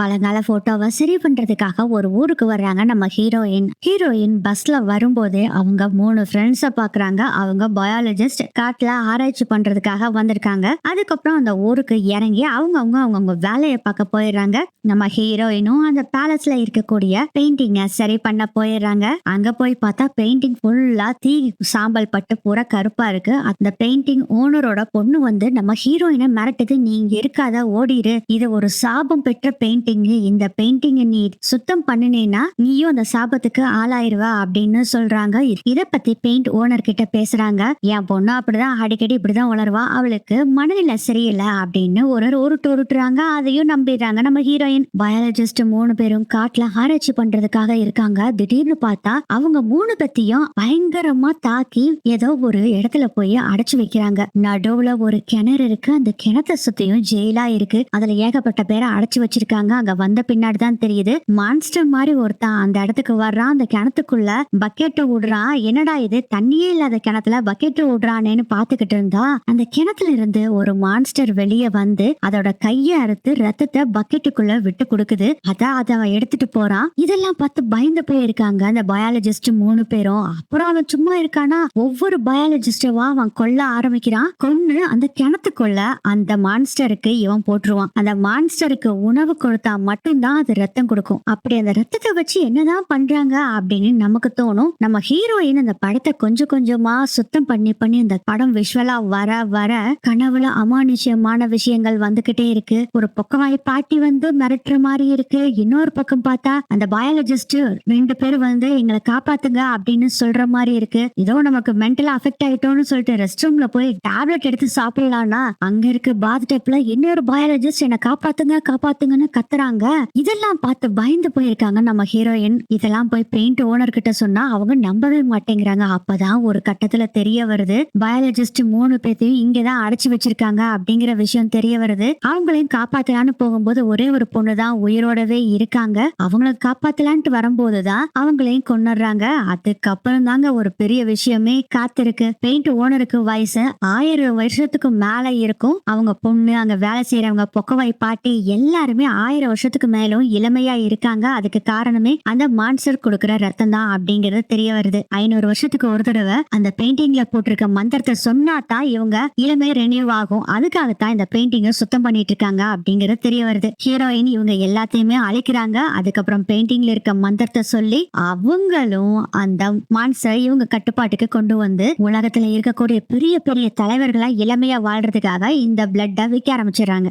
பழங்கால போட்டோவை சரி பண்றதுக்காக ஒரு ஊருக்கு வர்றாங்க நம்ம ஹீரோயின் ஹீரோயின் பஸ்ல வரும்போதே அவங்க மூணு ஃப்ரெண்ட்ஸை பாக்குறாங்க. அவங்க பயாலஜிஸ்ட் காட்டுல ஆராய்ச்சி பண்றதுக்காக வந்திருக்காங்க. அதுக்கப்புறம் அந்த ஊருக்கு இறங்கி அவங்க அவங்க அவங்கவுங்க வேலையை பார்க்க போயிடுறாங்க. நம்ம ஹீரோயினும் அந்த பேலஸ்ல இருக்கக்கூடிய பெயிண்டிங்க சரி பண்ண போயிடுறாங்க. அங்க போய் பார்த்தா பெயிண்டிங் ஃபுல்லா தீ சாம்பல் பட்டு பூரா கருப்பா இருக்கு. அந்த பெயிண்டிங் ஓனரோட பொண்ணு வந்து நம்ம ஹீரோயினை மிரட்டுது. நீங்க இருக்காத ஓடிடு இது ஒரு சாபம் பெற்ற பெயிண்டிங் இந்த பெயிண்டிங் நீ சுத்தம் பண்ணினேன்னா நீயும் அந்த சாபத்துக்கு ஆளாயிருவ அப்படின்னு சொல்றாங்க. இத பத்தி பெயிண்ட் ஓனர் கிட்ட பேசுறாங்க. என் பொண்ணு அப்படிதான் அடிக்கடி இப்படிதான் உணர்வா அவளுக்கு மனநிலை சரியில்லை அப்படின்னு ஒரு உருட்டு உருட்டுறாங்க. அதையும் நம்பிடுறாங்க. நம்ம ஹீரோயின் பயாலஜிஸ்ட் மூணு பேரும் காட்டுல ஆராய்ச்சி பண்றதுக்காக இருக்காங்க. திடீர்னு பார்த்தா அவங்க மூணு பத்தியும் பயங்கரமா தாக்கி ஏதோ ஒரு இடத்துல போய் அடைச்சு வைக்கிறாங்க. நடுவுல ஒரு கிணறு இருக்கு. அந்த கிணத்தை சுத்தியும் ஜெயிலா இருக்கு. அதுல ஏகப்பட்ட பேரை அடைச்சு வச்சிருக்காங்க. அங்க வந்த பின்னாடி தான் தெரியுது. மான்ஸ்டர் மாதிரி ஒருத்தன் அந்த இடத்துக்கு வர்றான். அந்த கிணத்துக்குள்ள பக்கெட்டை விடுறான். என்னடா இது? தண்ணியே இல்லாத கிணத்துல பக்கெட்டை விடுறானேன்னு பாத்துக்கிட்டு இருந்தா அந்த கிணத்துல இருந்து ஒரு மான்ஸ்டர் வெளியே வந்து அதோட கையை அறுத்து ரத்தத்தை பக்கெட்டுக்குள்ள விட்டு கொடுக்குது. அதான் அதை அவன் எடுத்துட்டு போறான். இதெல்லாம் பார்த்து பயந்து போயிருக்காங்க. அந்த பயாலஜிஸ்ட் மூணு பேரும். அப்புறம் அவன் சும்மா இருக்கானா? ஒவ்வொரு பயாலஜிஸ்டவா அவன் கொல்ல ஆரம்பிக்கிறான். கொன்னு அந்த கிணத்துக்குள்ள அந்த மான்ஸ்டருக்கு இவன் போட்டுருவான். அந்த மான்ஸ்டருக்கு உணவு கொடுத்து மட்டும்தான் அது ரத்தம் கொடுக்கும். அப்படி அந்த ரத்தத்தை வச்சு என்னதான் பண்றாங்க அப்படின்னு நமக்கு தோணும். நம்ம ஹீரோயின் அந்த படத்தை கொஞ்சம் கொஞ்சமா சுத்தம் பண்ணி பண்ணி அந்த படம் விஷுவலா வர வர கனவுல அமானுஷ்யமான விஷயங்கள் வந்துகிட்டே இருக்கு. ஒரு பக்கமாய் பாட்டி வந்து மிரட்டுற மாதிரி இருக்கு. இன்னொரு பக்கம் பார்த்தா அந்த பயாலஜிஸ்ட் ரெண்டு பேர் வந்து எங்களை காப்பாத்துங்க அப்படின்னு சொல்ற மாதிரி இருக்கு. ஏதோ நமக்கு மென்டலா அஃபெக்ட் ஆயிட்டோம்னு சொல்லிட்டு ரெஸ்ட் ரூம்ல போய் டேப்லெட் எடுத்து சாப்பிடலாம்னா அங்க இருக்க பாத் டைப்ல இன்னொரு பயாலஜிஸ்ட் என்னை காப்பாத்துங்க காப்பாத்துங்கன்னு கத்துறாங்க இதெல்லாம் பார்த்து பயந்து போயிருக்காங்க நம்ம ஹீரோயின் இதெல்லாம் போய் பெயிண்ட் ஓனர் கிட்ட சொன்னா அவங்க நம்பவே மாட்டேங்கிறாங்க. அப்பதான் ஒரு கட்டத்துல தெரிய வருது. பயாலஜிஸ்ட் மூணு பேர்த்தையும் இங்கதான் அடைச்சு வச்சிருக்காங்க அப்படிங்கிற விஷயம் தெரிய வருது. அவங்களையும் காப்பாத்தலான்னு போகும்போது ஒரே ஒரு பொண்ணு தான் உயிரோடவே இருக்காங்க. அவங்கள காப்பாத்தலான்ட்டு வரும்போதுதான் அவங்களையும் கொண்டுடுறாங்க அதுக்கப்புறம் தாங்க ஒரு பெரிய விஷயமே காத்திருக்கு. பெயிண்ட் ஓனருக்கு வயசு ஆயிரம் வருஷத்துக்கு மேல இருக்கும். அவங்க பொண்ணு அங்க வேலை செய்யறவங்க பொக்கவாய் பாட்டி எல்லாருமே ஆயிரம் வருஷத்துக்கு மேலும் இளமையா இருக்காங்க. அதுக்கு காரணமே அந்த மான்சர் கொடுக்கிற ரத்தம் தான் அப்படிங்கறது தெரிய வருது. ஐநூறு வருஷத்துக்கு ஒரு தடவை அந்த பெயிண்டிங்ல போட்டிருக்க மந்திரத்தை சொன்னா தான் இவங்க இளமை ரெனியூ ஆகும். அதுக்காகத்தான் இந்த பெயிண்டிங்கை சுத்தம் பண்ணிட்டு இருக்காங்க அப்படிங்கறது தெரிய வருது. ஹீரோயின் இவங்க எல்லாத்தையுமே அழைக்கிறாங்க. அதுக்கப்புறம் பெயிண்டிங்ல இருக்க மந்திரத்தை சொல்லி அவங்களும் அந்த மான்சரை இவங்க கட்டுப்பாட்டுக்கு கொண்டு வந்து உலகத்துல இருக்கக்கூடிய பெரிய பெரிய தலைவர்களா இளமையா வாழ்றதுக்காக இந்த பிளட்டை விற்க ஆரம்பிச்சிடுறாங்க.